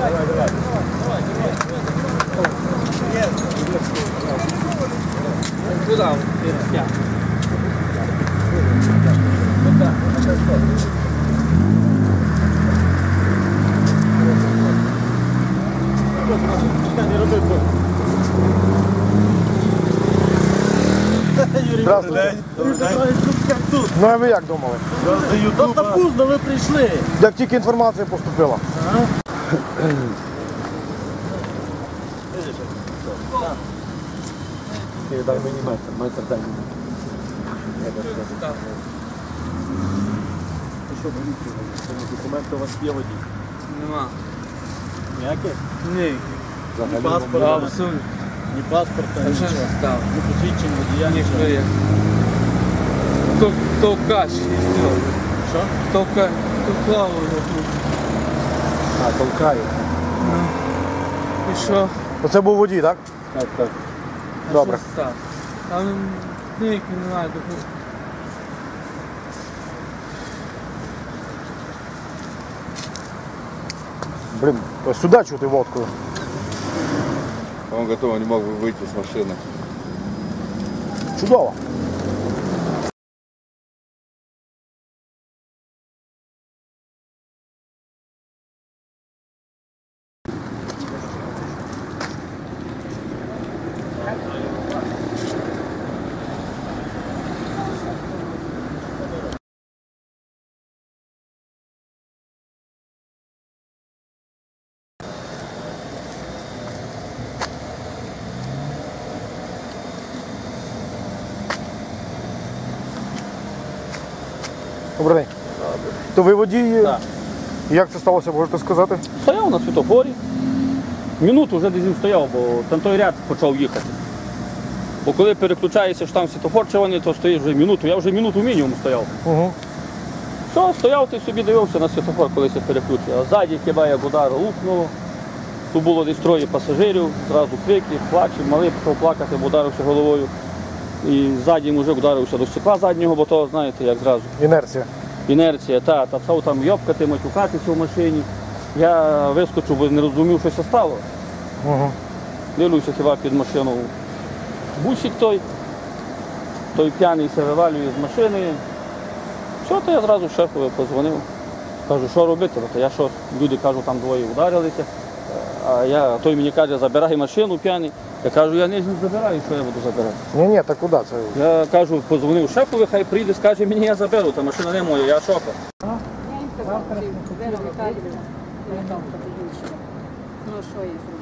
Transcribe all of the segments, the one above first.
Давай, давай. Давай, давай. Куда он? Я. Куда? Здравствуйте. Ну а ви як думали? Просто вкусно ви прийшли. Як тільки інформація поступила. Ага. Дай мені метр, метр дай мені. Що ви Документи у вас є водій? Нема. Ніяких? Ні. Взагалі. Да, немає. абсолютно. Ні паспорта, А що нічого. не став? Ні посвідчень водія, Ніхто нічого. є. То, то каш, і все. Що? То, ка, то клаву тут. А, толкає. І що? Оце був водій, так? Так, так. А Добре. що став? Там ніяк не знаю. тут Блін, сюди чути водкою. Он готов, не мог бы выйти с машины. Чудово. Добрий день. То ви водій? Так. Як це сталося, можете сказати? Стояв на світофорі. Минуту вже десь він стояв, бо там той ряд почав їхати. Бо коли переключаєшся, що там світофор червоний, то стоїш вже минуту. Я вже минуту мінімум стояв. Угу. Що, стояв, ти собі дивився на світофор, коли се переключив. А ззаді хіба як удар лупнуло. Тут було десь троє пасажирів, зразу крики, плач, малий почав плакати, бо ударився головою. І ззаді мужик ударився до стекла заднього, бо то, знаєте, як зразу. Інерція. Інерція, та, та став там йобкати, матюкатися в машині. Я вискочив, бо не розумів, що це стало. Угу. Дивлюся хіба під машину бусик той, той п'яний се вивалює з машини. Що, то я зразу шефові подзвонив. Кажу, що робити? То я що, люди кажу, там двоє ударилися. А я, той мені каже, забирай машину п'яний. Я кажу, я не забираю, що я буду забирати. Ні, ні, та куди це? Я кажу, подзвонив шефові, хай прийде, скаже, мені я заберу, та машина не моя, я шофер. Ну, що я зроблю?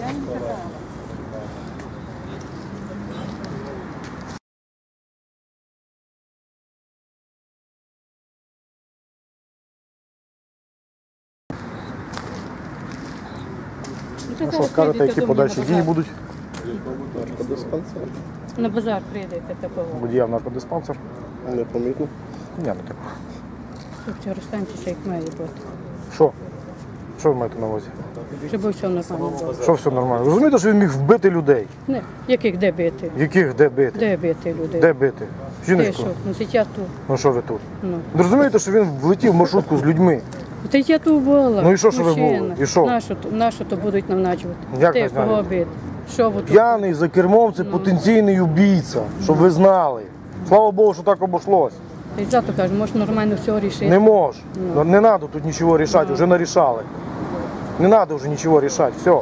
Я їм казала. Ну, що скажете, які подальші дії будуть? На базар прийдете такого. Водія в наркодиспансер? Не помітно. Ні, не так. Хлопці, розстаньтеся, як має бути. Що? Що ви маєте на увазі? Щоб все нормально було. Що все нормально? Розумієте, що він міг вбити людей? Не, яких де бити? Яких де бити? Де бити людей? Де бити? Ти що? Ну, життя тут. Ну що ви тут? Ну. Ви розумієте, що він влетів в маршрутку з людьми? Та я тут була. Ну і що ж ви мужчина. були? І що? Нащо то, нащо то будуть навначувати? Як Ти навчати? кого бити? Що ви тут? П'яний за кермом це потенційний убійця, щоб ви знали. Слава Богу, що так обошлось. І зато кажу, може нормально все рішити. Не мож. Не треба тут нічого рішати, вже нарішали. Не треба вже нічого рішати. Все.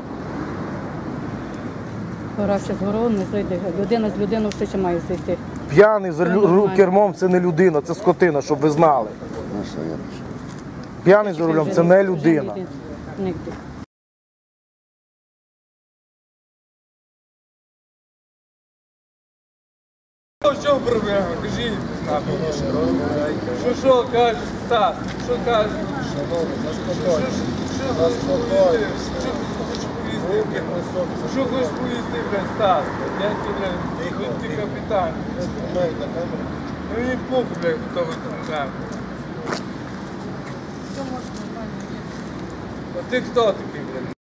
Гора ще з горою не зайде. Людина з людиною все ще має зайти. П'яний за лю- кермом це не людина, це скотина, щоб ви знали. П'яний за рулем це не людина. Чому проблема? Кажіть. Що що кажеш, Стас? Що кажеш? Що що що хочеш полізти? Що? Що блядь, Стас? Я ти, блядь, ти капітан. Ну не похуй, блядь, хто ви там ти хто такий, блядь?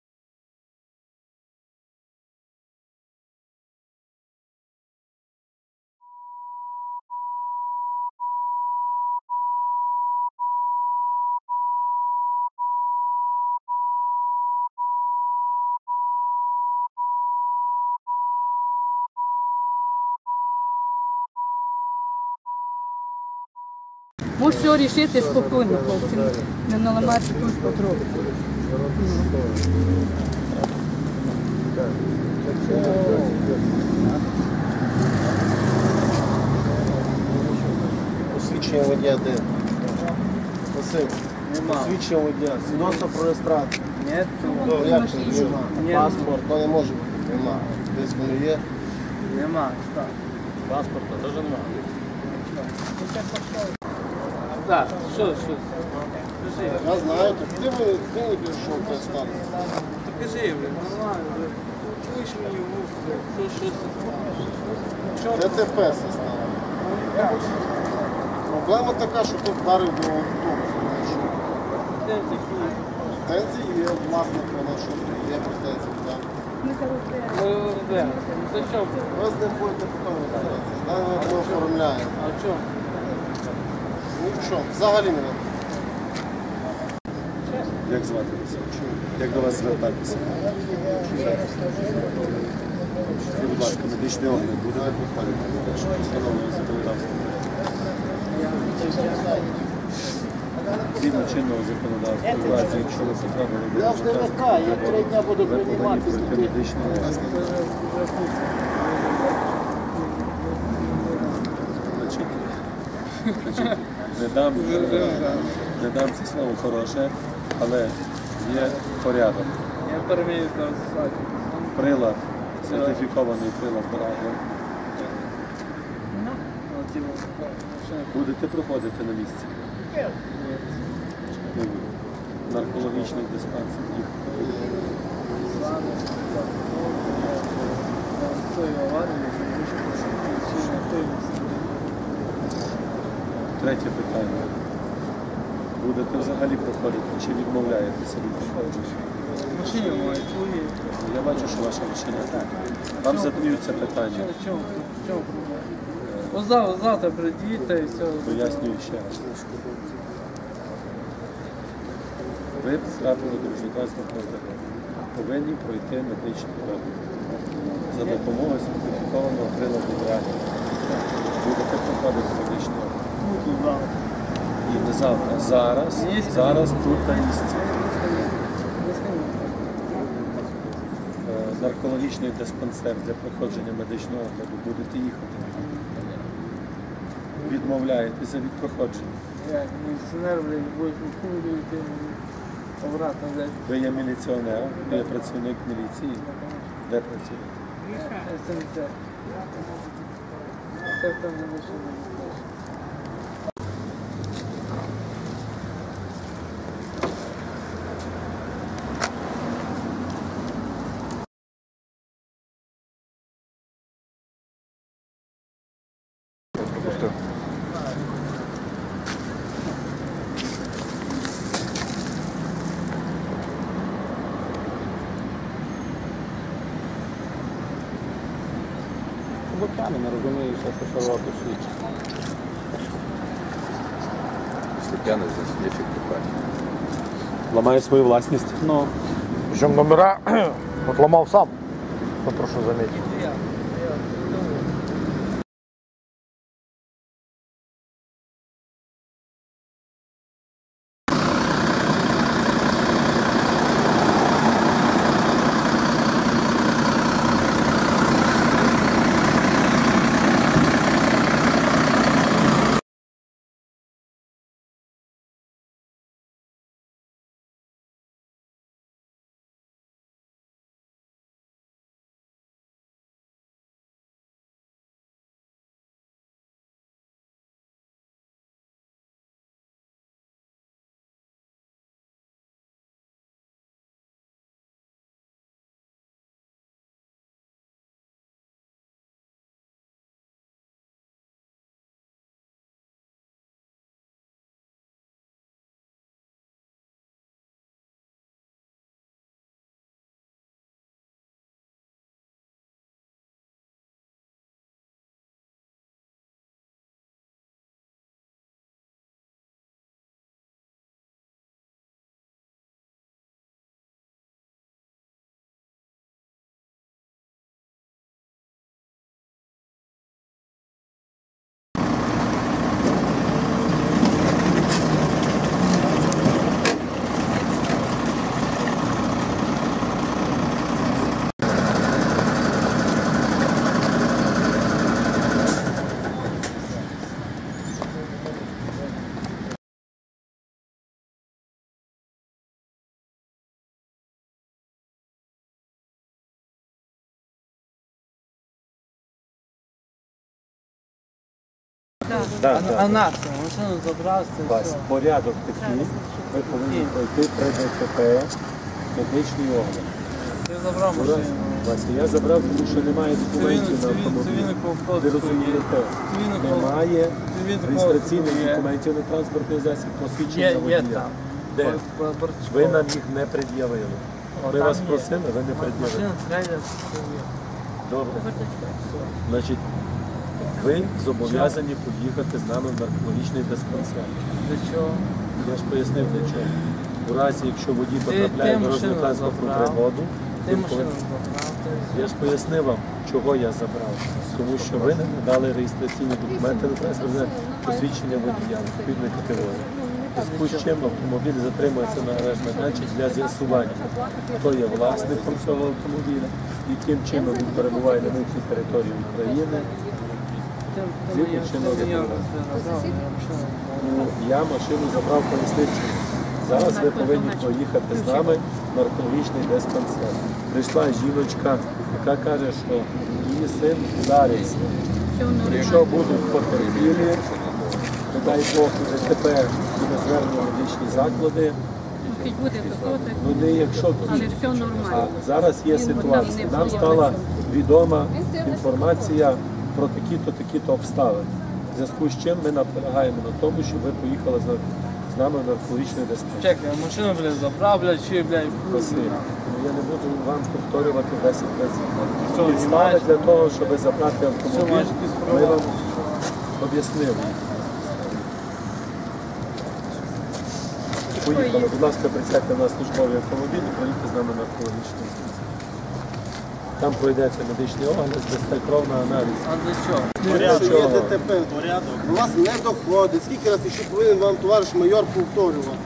Може все рішити спокійно, хлопці. Не наламати тут потроху. Посвідчення водія де? Василь, посвідчення водія. Свідоцтво про реєстрацію. Ні, Ну, як це нема? Паспорт, то не може бути. Нема. Десь воно є. нема. Так. Паспорта теж нема. Так, що, що? Скажи, Я знаю, то куди ви куди ви пішов той стан? покажи, блин, нормально, блин. Пусть мені в вух. Що, що це? ДТП це стало. Проблема така, що тут вдарив до автобусу. знаєш. Де такі? Претензії є власника нашого, є претензії. так. Ну? Що? Ви з ним будете потім розбиратися. Далі ми оформляємо. А Нічого, взагалі не треба. Як звати вас? Як до вас звертатися? Скажіть, будь ласка, медичний огляд буде проходити, так що встановлено законодавство. Згідно чинного законодавства, в разі, якщо ви потрапили до результату, я три дня буду ви пройти медичний огляд. Значить, значить, не дам, не дам це слово хороше, але є порядок. Я зараз саді. Прилад, сертифікований прилад Браво. Будете проходити на місці. Не буде. Наркологічний диспансер. Їх Третє питання. Будете взагалі проходити чи відмовляєтеся від проходження? Машині чоловік. Я бачу, що ваша машина так. Вам задають це питання. Ось завтра, прийдіть та і все. Пояснюю ще раз. Ви потрапили до результатського призначення. Повинні пройти медичний огляд за допомогою сертифікованого приладу драгу. Будете проходити огляд. І не завтра. Зараз, зараз тут на місці. Е, Наркологічний диспансер для проходження медичного огляду. Будете їхати. Відмовляєтеся від проходження. Як міліціонер, блядь, будеш у йти обратно, блядь. Ви є міліціонер, ви є працівник міліції. Де працюєте? СМЦ. Це там не машина. Бо п'яний не робиш. Если пьяный, здесь нефиг купать. Ламає свою власність. Ну, Причем номера от ломал сам. Попрошу прошу заметить. Да, да. А на що? Машину забрав, це Вась, все. порядок такий, ви повинні пройти при ДТП, медичний огляд. Ти забрав машину. Вася, я забрав, тому що немає документів на автомобіль. Ви розумієте? Немає реєстраційних документів на транспортний засіб, посвідчення Є, є водія. там. Де? Ви нам їх не пред'явили. Ми вас просили, ви не пред'явили. Машина трейлер. Добре. Значить, ви зобов'язані поїхати з нами в наркологічний диспансер. Для чого? Я ж пояснив для чого. У разі, якщо водій потрапляє в дорожню транспортну пригоду, він повинен- я ж пояснив вам, чого я забрав. Тому що ви не надали реєстраційні документи на транспортне посвідчення водія відповідної категорії. Зв'язку з чим автомобіль затримується на майданчик для з'ясування, хто є власником цього автомобіля, яким чином він перебуває на митній території України. Я машину забрав. Ну, Я машину забрав поясничку. Зараз ви повинні поїхати з нами в наркологічний диспансер. Прийшла жіночка, яка каже, що її син вдарився. Якщо будуть потерпілі, то дай Бог, ДТП буде звернено медичні заклади. Буде. Ну не якщо. А зараз є ситуація. Нам стала відома інформація про такі-то, такі-то обставини. В зв'язку з чим ми наполягаємо на тому, щоб ви поїхали з з нами в наркологічний. Чекай, машину, блядь, забрав, блядь, чи, блядь, Василь, ну, я не буду вам повторювати 10 разів. Підстави для того, щоб забрати автомобіль, ми вам об'яснили. Поїхали, будь ласка, присядьте на службовий автомобіль і проїдьте з нами на археологічний диспансер. Там пройдете медичний огляд, здасте кров на аналіз. А для чого? Порядок. Що є ДТП, у вас не доходить. Скільки разів ще повинен вам товариш майор повторювати?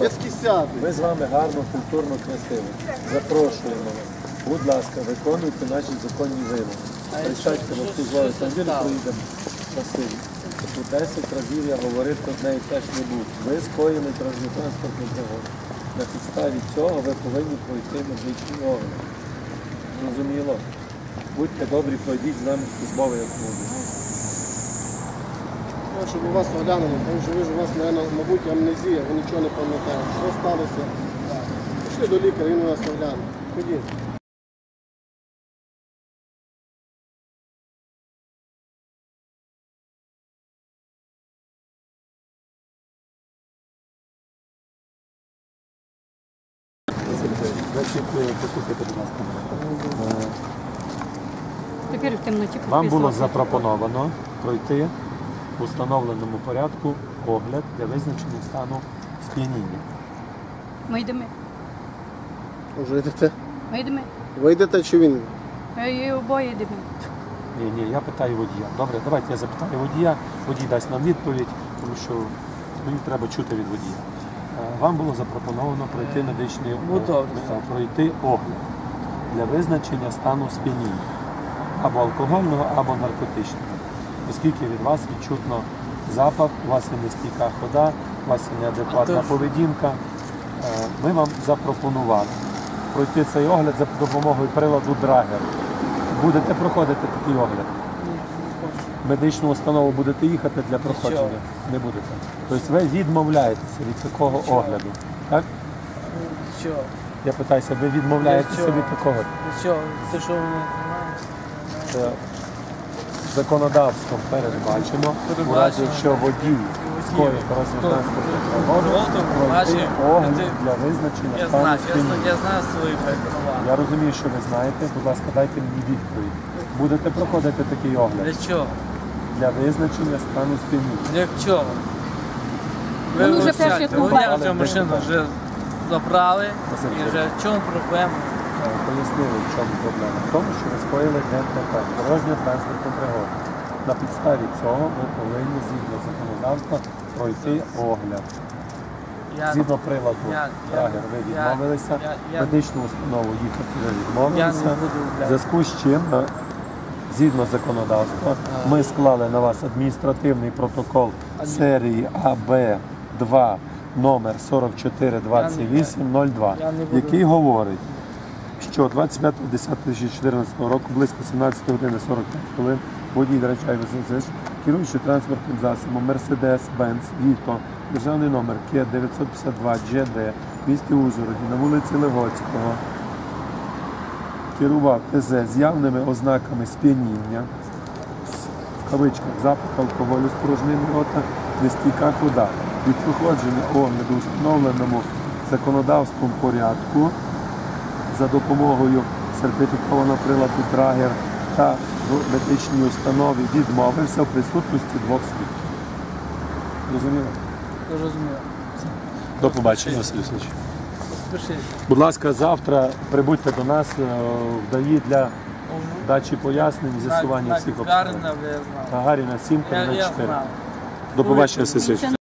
Я таки сяду. Ми з вами гарно, культурно, красиво. Запрошуємо вас. Будь ласка, виконуйте наші законні вимоги. Присядьте на службовий автомобіль, проїдемо. Спасибі. Тут 10 разів я говорив, що з нею теж не був. Ви скоїли транспортну пригоду. На підставі цього ви повинні пройти медичний огляд. Зрозуміло. Будьте добрі, пройдіть з нами службовий автомобіль. Ну, Щоб у вас оглянули, тому що ви ж у вас, мабуть, амнезія, ви нічого не пам'ятаєте. Що сталося? Пішли до лікаря, він вас огляне. Ходіть. Значить, е, послухайте, будь ласка. Е, Тепер в темноті Вам було запропоновано пройти в установленому порядку огляд для визначення стану сп'яніння. Ми йдемо. Вже йдете? Ми йдемо. Ви йдете чи він? Ми обоє йдемо. Ні, ні, я питаю водія. Добре, давайте я запитаю водія, водій дасть нам відповідь, тому що мені треба чути від водія. Е, Вам було запропоновано пройти медичний Ну, е, е, пройти огляд для визначення стану сп'яніння або алкогольного, або наркотичного. Оскільки від вас відчутно запах, у вас є нестійка хода, у вас є неадекватна поведінка. Е, Ми вам запропонували пройти цей огляд за допомогою приладу Драгер. Будете проходити такий огляд? Медичну установу будете їхати для проходження? Не будете. Тобто ви відмовляєтеся від такого огляду. Так? Що? Я питаюся, ви відмовляєтеся Для чого? від такого? Що? Ти що, воно Це законодавством передбачено, у разі, якщо водій пригоду, пройти огляд ти- для визначення Я стану знаю, я знаю, я знаю свої права. Я розумію, що ви знаєте. Будь ласка, дайте мені відповідь. Будете проходити такий огляд Для чого? для визначення стану сп'яніння. Для чого? Ви Вони вже вже перші сядьте, купали. ви цю вже забрали і вже в чому проблема? Е, Пояснили, в чому проблема. В тому, що ви скоїли ДТП, дорожньо транспортну пригоду. На підставі цього ви повинні згідно законодавства пройти огляд. Я, Згідно приладу я- Драгер ви я- відмовилися, я- я- медичну установу їхати ви я відмовилися. буду, В зв'язку з чим, е, згідно законодавства, ми склали на вас адміністративний протокол серії АБ2 номер 442802, Я не буду. який говорить, що 25.10.2014 року близько 17 години 45 хвилин водій Драчай Васильович, керуючи транспортним засобом Mercedes-Benz Vito, державний номер К 952 GD в місті Ужгороді на вулиці Легоцького, керував ТЗ з явними ознаками сп'яніння, в кавичках запах алкоголю з порожнини рота, нестійка хода. Від проходження огляду у встановленому законодавством порядку за допомогою сертифікованого приладу Драгер та в медичній установі відмовився в присутності двох свідків. Розуміло? Розумію. До побачення, Василь Васильович. Будь ласка, завтра прибудьте до нас е, в ДАІ для дачі пояснень, з'ясування всіх обставин. Гагаріна 7 Я, я 4. До побачення, Василь Васильович.